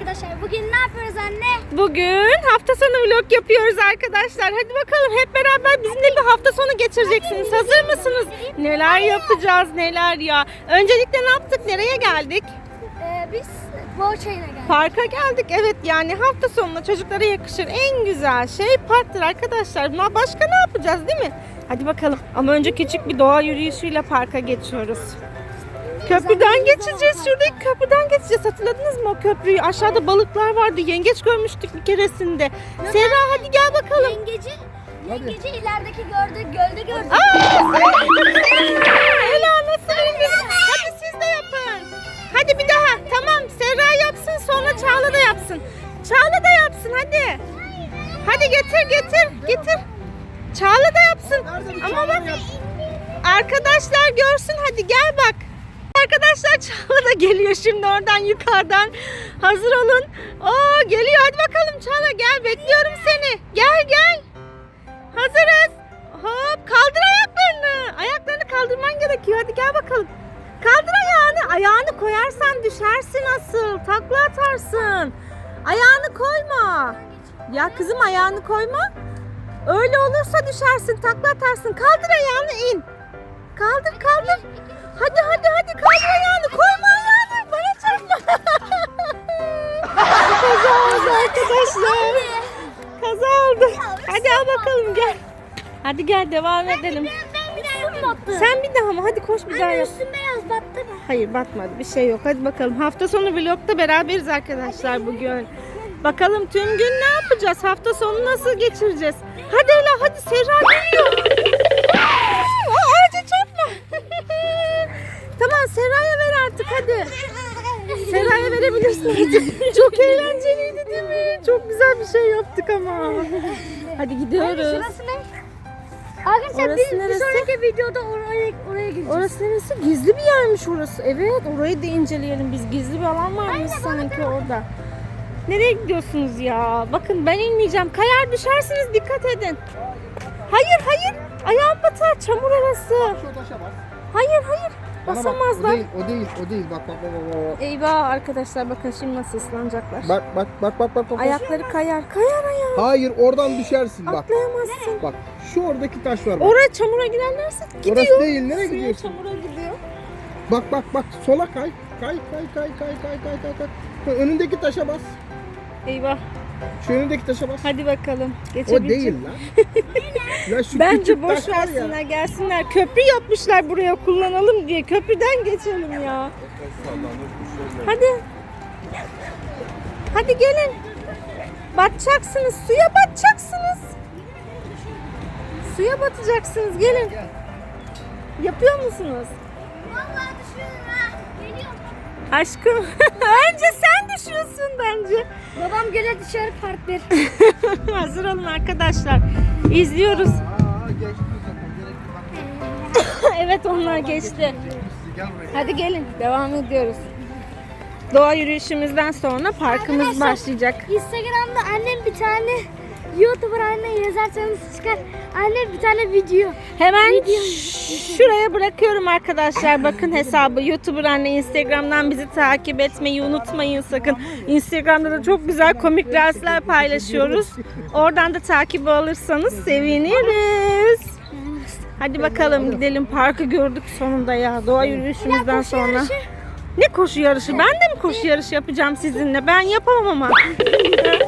arkadaşlar. Bugün ne yapıyoruz anne? Bugün hafta sonu vlog yapıyoruz arkadaşlar. Hadi bakalım hep beraber bizimle bir hafta sonu geçireceksiniz. Hazır mısınız? Neler yapacağız neler ya. Öncelikle ne yaptık? Nereye geldik? Ee, biz Boğaçay'ına geldik. Parka geldik. Evet yani hafta sonuna çocuklara yakışır en güzel şey parktır arkadaşlar. Başka ne yapacağız değil mi? Hadi bakalım. Ama önce küçük bir doğa yürüyüşüyle parka geçiyoruz. Köprüden geçeceğiz. Şuradaki köprüden geçeceğiz. Hatırladınız mı o köprüyü? Aşağıda balıklar vardı. Yengeç görmüştük bir keresinde. Serra hadi gel bakalım. Yengeci, yengeci ilerideki gördük, gölde gördük. Aa, Ela nasıl bildin? Hadi siz de yapın. Hadi bir daha. Tamam Serra yapsın sonra Çağla da yapsın. Çağla da yapsın hadi. Hadi getir getir getir. Çağla da yapsın. Ama bak arkadaşlar görsün hadi gel bak. Arkadaşlar Çağla da geliyor şimdi oradan yukarıdan. Hazır olun. Oo geliyor hadi bakalım Çağla gel bekliyorum seni. Gel gel. Hazırız. Hop kaldır ayaklarını. Ayaklarını kaldırman gerekiyor. Hadi gel bakalım. Kaldır ayağını. Ayağını koyarsan düşersin asıl. Takla atarsın. Ayağını koyma. Ya kızım ayağını koyma. Öyle olursa düşersin. Takla atarsın. Kaldır ayağını in. Kaldır kaldır. Hadi hadi hadi kaldır ayağını. Koyma ayağını. Bana çarpma. Kaza oldu arkadaşlar. Kaza oldu. Hadi al bakalım gel. Hadi gel devam edelim. Sen bir daha mı? Hadi koş bir daha Anne yap. üstüm beyaz battı mı? Hayır batmadı bir şey yok. Hadi bakalım. Hafta sonu vlogda beraberiz arkadaşlar bugün. Bakalım tüm gün ne yapacağız? Hafta sonu nasıl geçireceğiz? Hadi Ela hadi Serra geliyor. Tamam Serra'ya ver artık hadi. Serra'ya verebilirsin. Çok eğlenceliydi değil mi? Çok güzel bir şey yaptık ama. Hadi gidiyoruz. Şurası ne? Arkadaşlar Orası biz bir neresi? sonraki videoda oraya oraya gideceğiz. Orası neresi? Gizli bir yermiş orası. Evet orayı da inceleyelim biz. Gizli bir alan varmış sanki orada. Nereye gidiyorsunuz ya? Bakın ben inmeyeceğim. Kayar düşersiniz dikkat edin. Hayır hayır. Ayağım batar. Çamur orası. Hayır hayır. Bana bak, Basamazlar. O değil, o değil, o değil. Bak bak bak bak. bak. Eyvah arkadaşlar bakın şimdi nasıl ıslanacaklar. Bak bak bak bak bak. bak. Ayakları kayar. Kayar ayağı. Hayır oradan düşersin bak. Atlayamazsın. Bak şu oradaki taş var bak. Oraya çamura girerlerse gidiyor. Orası değil, nereye Suya, gidiyorsun? çamura gidiyor. Bak bak bak sola kay. Kay kay kay kay kay kay kay kay. Önündeki taşa bas. Eyvah. Şu önündeki taşa bas. Hadi bakalım. O Geçebilecek değil lan. lan şu Bence küçük boş taş var ya. versinler gelsinler. Köprü yapmışlar buraya kullanalım diye. Köprüden geçelim ya. Hadi. Hadi gelin. Batacaksınız. Suya batacaksınız. Suya batacaksınız. Gelin. Yapıyor musunuz? Vallahi düşüyorum ha. Geliyorum. Aşkım. Önce sen düşüyorsun bence. Babam gele dışarı part 1. Hazır olun arkadaşlar. İzliyoruz. Evet onlar geçti. Hadi gelin devam ediyoruz. Doğa yürüyüşümüzden sonra parkımız Arkadaşlar, başlayacak. Instagram'da annem bir tane YouTuber anne yazarsanız çıkar. Annem bir tane video. Hemen Video. şuraya bırakıyorum arkadaşlar. Bakın hesabı YouTuber anne Instagram'dan bizi takip etmeyi unutmayın sakın. Instagram'da da çok güzel komik reelsler paylaşıyoruz. Oradan da takip alırsanız seviniriz. Hadi bakalım gidelim parkı gördük sonunda ya doğa yürüyüşümüzden sonra. Ne koşu yarışı? Ben de mi koşu yarışı yapacağım sizinle? Ben yapamam ama.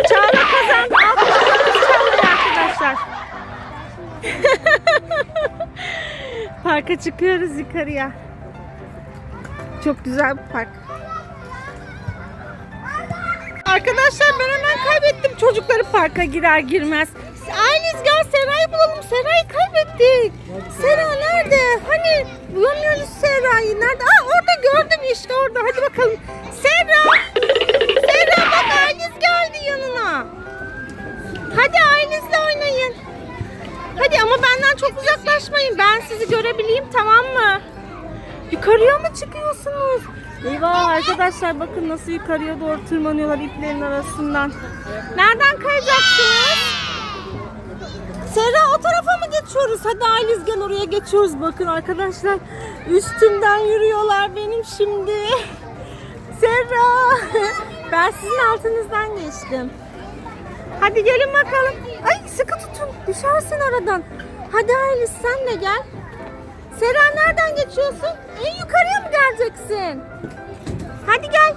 Çağla kazandı. Parka çıkıyoruz yukarıya. Çok güzel bir park. Arkadaşlar ben hemen kaybettim çocukları parka girer girmez. Ailiz gel Sera'yı bulalım. Sera'yı kaybettik. Sera nerede? Hani bulamıyoruz Sera'yı. Nerede? Aa orada gördüm işte orada. Hadi bakalım. Sera! Sera bak Ailiz geldi yanına. Hadi Ailiz'le oynayın. Hadi ama benden çok uzaklaşmayın. Ben sizi görebileyim tamam mı? Yukarıya mı çıkıyorsunuz? Eyvah arkadaşlar bakın nasıl yukarıya doğru tırmanıyorlar iplerin arasından. Nereden kayacaksınız? Serra o tarafa mı geçiyoruz? Hadi Ayliz gel oraya geçiyoruz. Bakın arkadaşlar üstümden yürüyorlar benim şimdi. Serra. Ben sizin altınızdan geçtim. Hadi gelin bakalım. Ay sıkı tutun. Düşersin aradan. Hadi Aylis sen de gel. Sera nereden geçiyorsun? En yukarıya mı geleceksin? Hadi gel.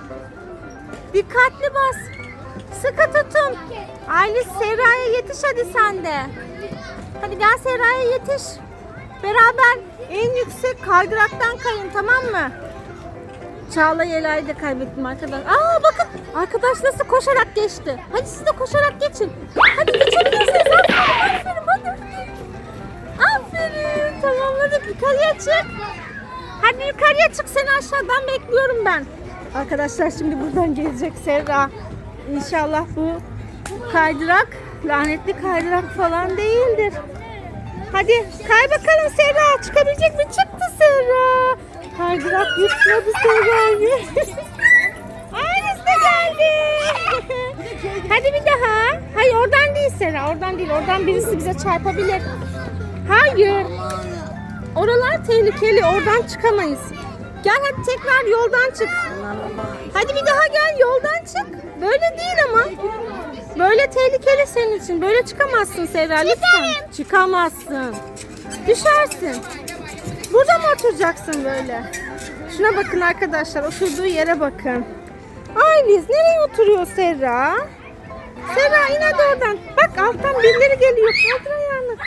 Dikkatli bas. Sıkı tutun. Aylis Sera'ya yetiş hadi sen de. Hadi gel Sera'ya yetiş. Beraber en yüksek kaydıraktan kayın tamam mı? Çağla Yela'yı da kaybettim arkadaş. Aa bakın arkadaş nasıl koşarak geçti. Hadi siz de koşarak geçin. Hadi geçebilirsiniz. Tamamladık yukarıya çık. Hadi yukarıya çık seni aşağıdan bekliyorum ben. Arkadaşlar şimdi buradan gelecek Serra. İnşallah bu kaydırak lanetli kaydırak falan değildir. Hadi kay bakalım Serra. Çıkabilecek mi? Çıktı Serra. Kaydırak yutmadı Serra'yı. Aynısı da geldi. Hadi bir daha. Hayır oradan değil Serra. Oradan değil. Oradan birisi bize çarpabilir. Hayır. Oralar tehlikeli. Oradan çıkamayız. Gel hadi tekrar yoldan çık. Hadi bir daha gel yoldan çık. Böyle değil ama. Böyle tehlikeli senin için. Böyle çıkamazsın Serra lütfen. Çıkamazsın. Düşersin. Burada mı oturacaksın böyle? Şuna bakın arkadaşlar. Oturduğu yere bakın. Ayliz nereye oturuyor Serra? Serra in hadi oradan. Bak alttan birileri geliyor. Kaldır ayağını.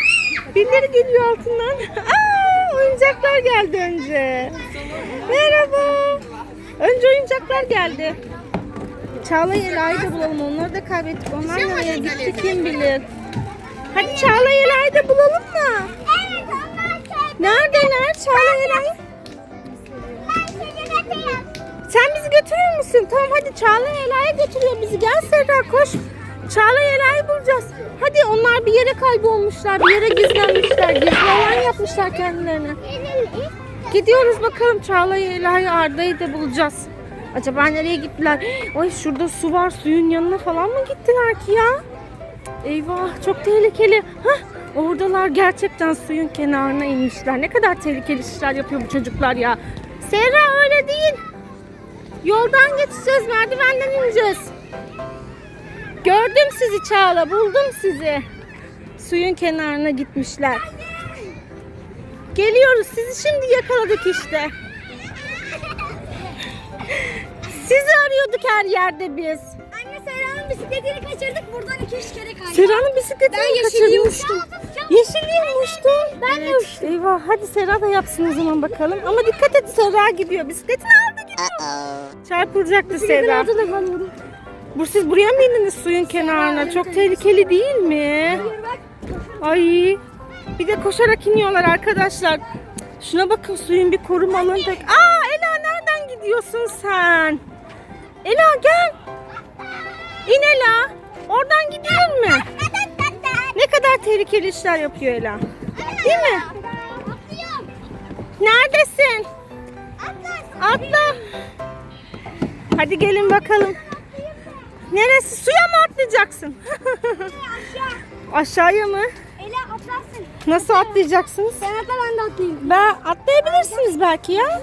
Birileri geliyor altından. Aa, oyuncaklar geldi önce. Merhaba. Önce oyuncaklar geldi. Çağla Ela'yı da bulalım. Onları da kaybettik. Onlar nereye gitti kim bilir. Hadi Çağla Ela'yı da bulalım mı? Şey. Neredeler Çağla Ela'yı? Sen bizi götürür müsün? Tamam hadi Çağla Ela'ya götürüyor bizi. Gel Serra koş. Çağla Ela'yı bulacağız. Hadi onlar bir yere kaybolmuşlar. Bir yere gizlenmişler. Gizli alan yapmışlar kendilerine. Gidiyoruz bakalım Çağla Ela'yı Arda'yı da bulacağız. Acaba nereye gittiler? Ay şurada su var. Suyun yanına falan mı gittiler ki ya? Eyvah çok tehlikeli. Hah oradalar gerçekten suyun kenarına inmişler. Ne kadar tehlikeli işler yapıyor bu çocuklar ya. Serra öyle değil. Yoldan geçeceğiz, merdivenden ineceğiz. Gördüm sizi Çağla, buldum sizi. Suyun kenarına gitmişler. Geliyoruz, sizi şimdi yakaladık işte. Sizi arıyorduk her yerde biz. Anne Serra'nın bisikletini kaçırdık. Buradan iki üç kere kaydık. Serra'nın bisikletini Ben yeşilliği kaçırmıştım. uçtum. Yeşilliği uçtu. Ben de uçtum. Eyvah hadi Serra da yapsın o zaman bakalım. Ama dikkat et Serra gidiyor. Bisikletini aldı gidiyor. Çarpılacaktı Serra. Altında kalıyordum. Bu siz buraya mı indiniz suyun kenarına? Çok tehlikeli değil mi? Ay. Bir de koşarak iniyorlar arkadaşlar. Şuna bakın suyun bir korumalı tek. Aa Ela nereden gidiyorsun sen? Ela gel. İn Ela. Oradan gidiyor mu? Ne kadar tehlikeli işler yapıyor Ela. Değil mi? Neredesin? Atla. Hadi gelin bakalım. Neresi? Suya mı atlayacaksın? Aşağı. Aşağıya mı? Ela atlarsın. Nasıl atlayacaksınız? Sen atla ben de atlayayım. Ben atlayabilirsiniz belki ya.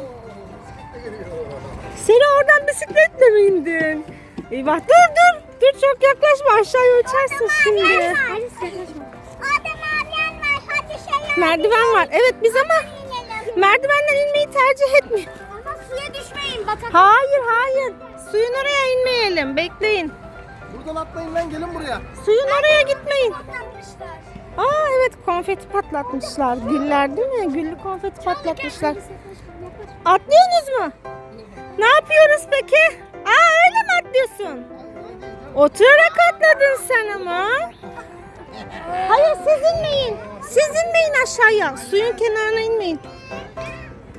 Seni oradan bisikletle mi indin? Eyvah dur dur. Dur çok yaklaşma aşağıya uçarsın şimdi. Merdiven var. Evet biz ama merdivenden inmeyi tercih etmiyor. Ama suya düşmeyin batak. Hayır hayır. Suyun oraya inmeyelim. Bekleyin. Buradan atlayın lan gelin buraya. Suyun oraya gitmeyin. Aa evet konfeti patlatmışlar. Güller değil mi? Güllü konfeti patlatmışlar. Atlıyorsunuz mu? Ne yapıyoruz peki? Aa öyle mi atlıyorsun? Oturarak atladın sen ama. Hayır siz inmeyin. Siz inmeyin aşağıya. Suyun kenarına inmeyin.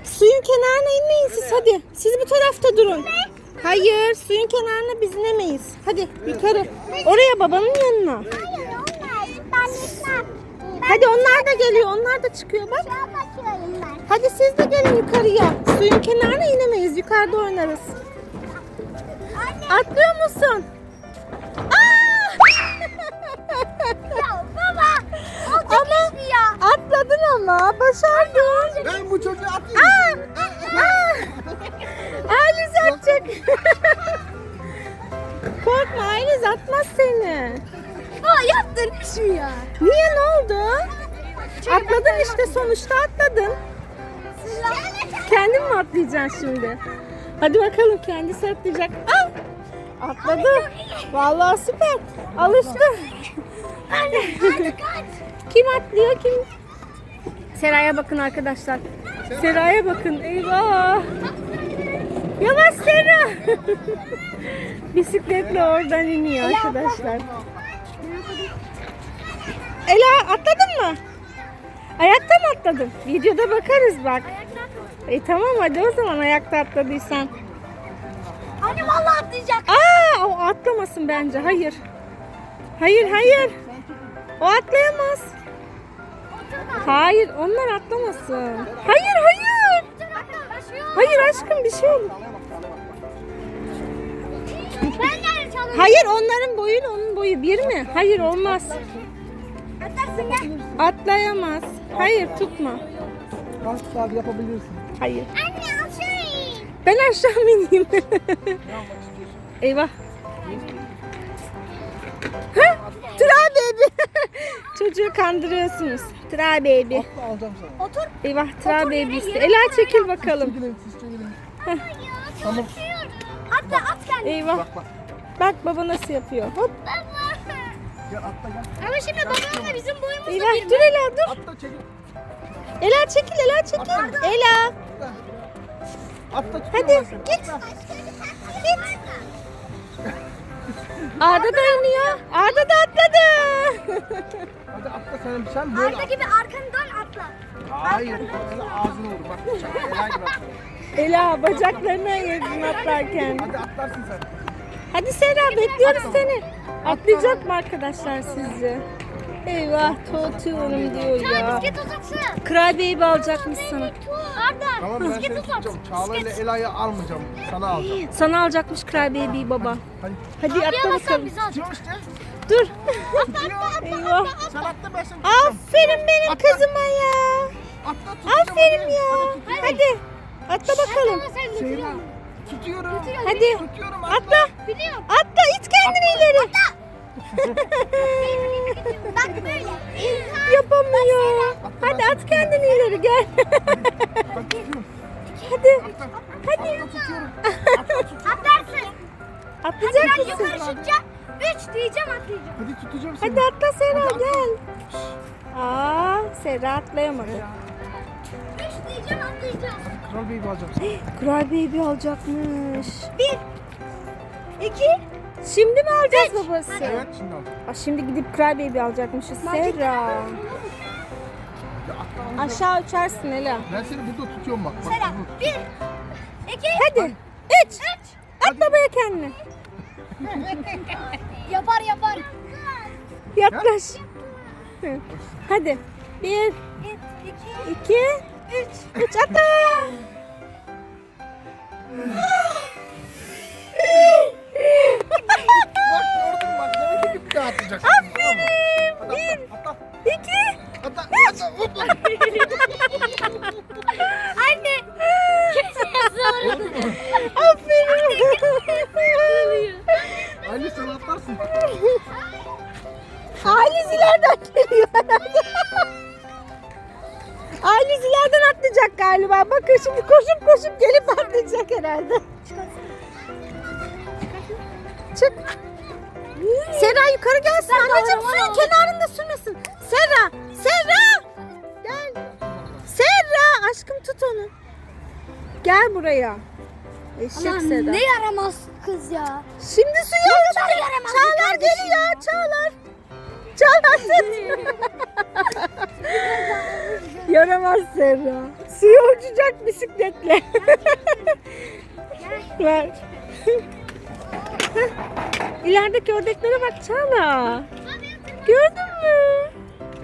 Suyun kenarına inmeyin siz hadi. Siz bu tarafta durun. Hayır suyun kenarına biz inemeyiz. Hadi yukarı. Oraya babanın yanına. Hayır. Ben. Hadi onlar da geliyor. Onlar da çıkıyor bak. Şuna bakıyorum ben. Hadi siz de gelin yukarıya. Suyun kenarına inemeyiz. Yukarıda oynarız. Atlıyor musun? Aa! Ya baba. Ama ya. atladın ama başardın. Ben bu çocuğu Aa! atayım. Aa! Alize atacak. atmaz seni. Aa yaptın şu ya. Niye ne oldu? Atladın işte sonuçta atladın. Kendin mi atlayacaksın şimdi? Hadi bakalım kendisi atlayacak. Al. Atladı. Vallahi süper. Alıştı. kim atlıyor kim? Seraya bakın arkadaşlar. Seraya bakın. Eyvah. Yavaş Sera. Bisikletle oradan iniyor arkadaşlar. Ela atladın mı? Ayakta mı atladın? Videoda bakarız bak. E tamam hadi o zaman ayakta atladıysan. Anne vallahi atlayacak. Aa o atlamasın bence. Hayır. Hayır hayır. O atlayamaz. Hayır onlar atlamasın. Hayır hayır. Hayır aşkım bir şey olur. Hayır onların boyuyla onun boyu bir mi? Hayır olmaz. Atlarsın gel. Atlayamaz. Hayır tutma. Asla yapabilirsin. Hayır. Anne aşağı Ben aşağı mı ineyim? Eyvah. Hah, Try baby. Çocuğu kandırıyorsunuz. Try baby. Otur. Eyvah try baby. Ela çekil bakalım. Siz çekilin. Tamam. Atla at kendini. Eyvah. Bak bak. Bak baba nasıl yapıyor. Hop. Gel atla gel. Ama şimdi babamla bizim boyumuz Eyvah dur Ela dur. Atla çekil. Ela çekil Ela çekil. Ela. Atla Hadi git. Git. Arda da iniyor. Arda da atladı. Hadi atla sen. Sen böyle Arda gibi arkanı dön atla. Hayır. Öyle ağzına vur. Bak. Ela. Ela bacaklarına yedin atlarken. Hadi atlarsın sen. Hadi Sera bekliyoruz seni. Atlayacak mı arkadaşlar sizce? Eyvah tutuyorum diyor ya. bisiklet uzatsın. Kral Baby alacakmış sana. Arda Tamam ben bisiklet seni uzat. tutacağım. Çağla ile Ela'yı almayacağım. Sana alacağım. Sana alacakmış Kral Baby baba. Hadi. Hadi atla Atlayamazsan bakalım. bizi al. Tutuyorum işte. Dur. Eyvah. Sen atla ben seni tutacağım. Aferin benim Atla. kızıma ya. Atla tutacağım. Aferin hadi. ya. Hadi. Atla bakalım. Ama sen götürüyorsun. Tutuyorum. Hadi. Tutuyorum atla. Atla. Biliyorum. Atla it kendini ileri. Bak böyle. Yapamıyor. Hadi at kendini ileri gel. Bak tutuyorum. Hadi. Atla. Hadi. Atla tutuyorum. Atla tutuyorum. Atlarsın. Atlayacak Ben mısın? yukarı çıkacağım. Üç diyeceğim atlayacağım. Hadi tutacağım seni. Hadi atla Sera Hadi atla. gel. Aa Sera atlayamadı. Üç atlayacağım. Kral Bey'i alacağım. Kral Baby alacakmış. Bir. İki. Şimdi mi alacağız babası? Evet şimdi alacağım. Aa, şimdi gidip Kral Baby alacakmışız. Ya atla. Aşağı uçarsın Ela. Ben seni burada tutuyorum bak. bak Sera. burada. Bir. İki. Hadi. Üç. At babaya kendini. Yapar yapar. Yaklaş. Hadi. Bir, Bir. İki. iki, üç. Üç atla. Bak gördün bak. Demek ki bir daha atlayacaksın. Aferin. Bir, iki. Atla. Atla. Hopla. Bakın şimdi koşup koşup gelip atlayacak herhalde. Çık. Sera yukarı gelsin. Anneciğim suyun kenarında sürmesin. Sera. Sera. Gel. Sera. Aşkım tut onu. Gel buraya. Eşek Sera. ne yaramaz kız ya. Şimdi suya kadar atacak. yaramaz bir Çağlar kardeşim geliyor. Çağlar. Çağlar tut. Yaramaz Serra. Suya uçacak bisikletle. Ver. İlerideki ördeklere bak Çağla. Gördün mü?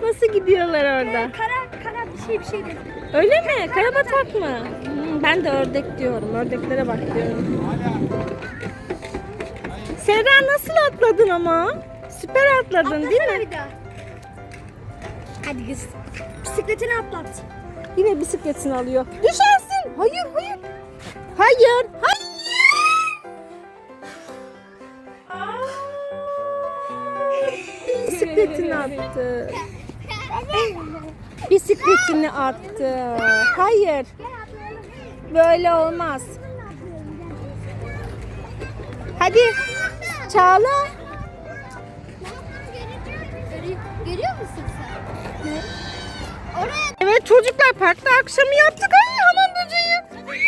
Nasıl gidiyorlar orada? Kara kara bir şey bir şey dedi. Öyle mi? Karabatak mı? Hmm, ben de ördek diyorum. Ördeklere bak diyorum. Serra nasıl atladın ama? Süper atladın değil mi? bir daha. Hadi kız. Bisikletini atlat. Yine bisikletini alıyor. Düşersin. Hayır, hayır. Hayır, hayır. Bisikletini attı. Bisikletini attı. Hayır. Böyle olmaz. Hadi. Çağla. Evet çocuklar parkta akşamı yaptık. Ay hamam böceği.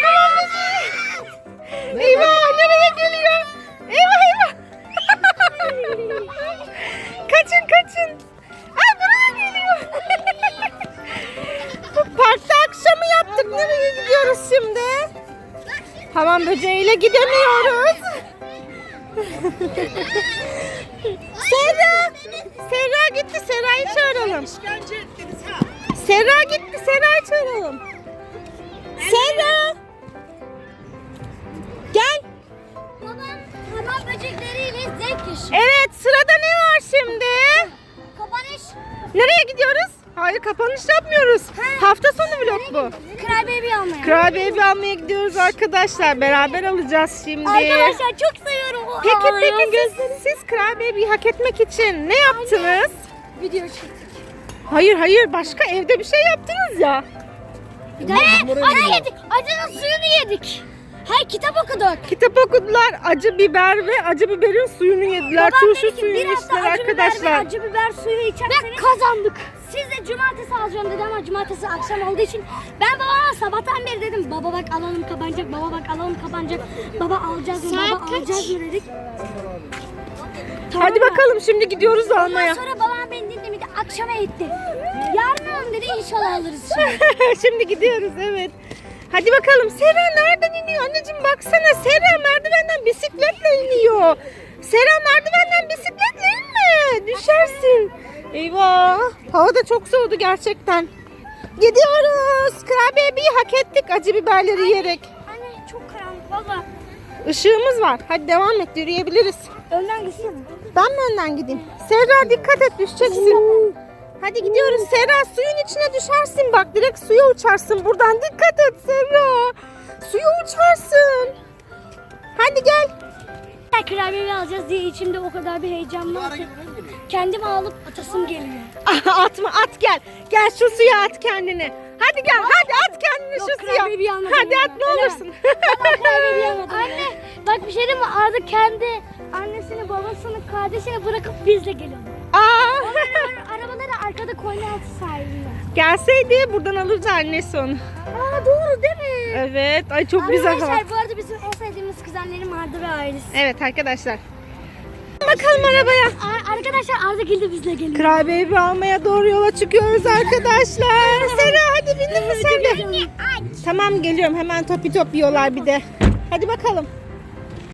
Hamam böceği. Eyvah nereye geliyor? Eyvah eyvah. kaçın kaçın. Ay buraya geliyor. parkta akşamı yaptık. Nereye gidiyoruz şimdi? Hamam böceğiyle gidemiyoruz. Böcekleriyle zevk yaşıyor. Evet sırada ne var şimdi? Kapanış. Nereye gidiyoruz? Hayır kapanış yapmıyoruz. Hafta sonu vlog bu. Cry Baby almaya. Kral Baby almaya gidiyoruz arkadaşlar. Beraber alacağız şimdi. Arkadaşlar çok seviyorum. o Peki ağlayan peki gözleri. siz, siz Kral Baby'yi hak etmek için ne yaptınız? Video çektik. Hayır hayır başka evde bir şey yaptınız ya. Bir de acı yedik. Acının suyunu yedik. Hayır kitap okuduk. Kitap okudular. Acı biber ve acı biberin suyunu yediler. Babam Turşu dedi ki, suyunu bir hafta içtiler acı biber ve arkadaşlar. acı biber suyu içerseniz. Ve kazandık. Siz de cumartesi alacağım dedi ama cumartesi akşam olduğu için ben babama sabahtan beri dedim baba bak alalım kapanacak baba bak alalım kapanacak baba alacağız mı baba alacağız mı dedik. Hadi Tamam. bakalım şimdi gidiyoruz Ondan almaya. sonra babam beni dinlemedi akşama etti. Yarın alalım dedi inşallah alırız şimdi. Şimdi gidiyoruz evet. Hadi bakalım Sera nereden iniyor? Anneciğim baksana Sera merdivenden bisikletle iniyor. Sera merdivenden bisikletle inme. Düşersin. Eyvah. Hava da çok soğudu gerçekten. Gidiyoruz. Kurabiyeyi hak ettik acı biberleri yiyerek. Anne çok karanlık valla. Işığımız var. Hadi devam et yürüyebiliriz. Önden gitsene. Ben mi önden gideyim? Serra dikkat et düşeceksin. Hadi gidiyoruz Serra suyun içine düşersin bak direkt suya uçarsın buradan dikkat et Serra. Suya uçarsın. Hadi gel. Kurabiye alacağız diye içimde o kadar bir heyecan var ki. Kendimi alıp atasım geliyor. Atma at gel. Gel şu suya at kendini. Hadi gel hadi at kendini Yok, şu suya. kurabiye almadım Hadi ya. at ne Öyle. olursun. Anne bak bir şey diyeyim mi? Arda kendi annesini, babasını, kardeşini bırakıp bizle geliyor. Arkada Konyaaltı sahilinde. Gelseydi buradan alırdı annesi onu. Aa doğru değil mi? Evet ay çok güzel hava. Arkadaşlar bu arada bizim en sevdiğimiz kuzenlerim Arda ve ailesi. Evet arkadaşlar. Bakalım arabaya. Ar- arkadaşlar Arda geldi bizle geliyor. Kral Baby almaya doğru yola çıkıyoruz arkadaşlar. Sera hadi bindin mi sen de? Tamam geliyorum hemen topi top yiyorlar bir de. Hadi bakalım.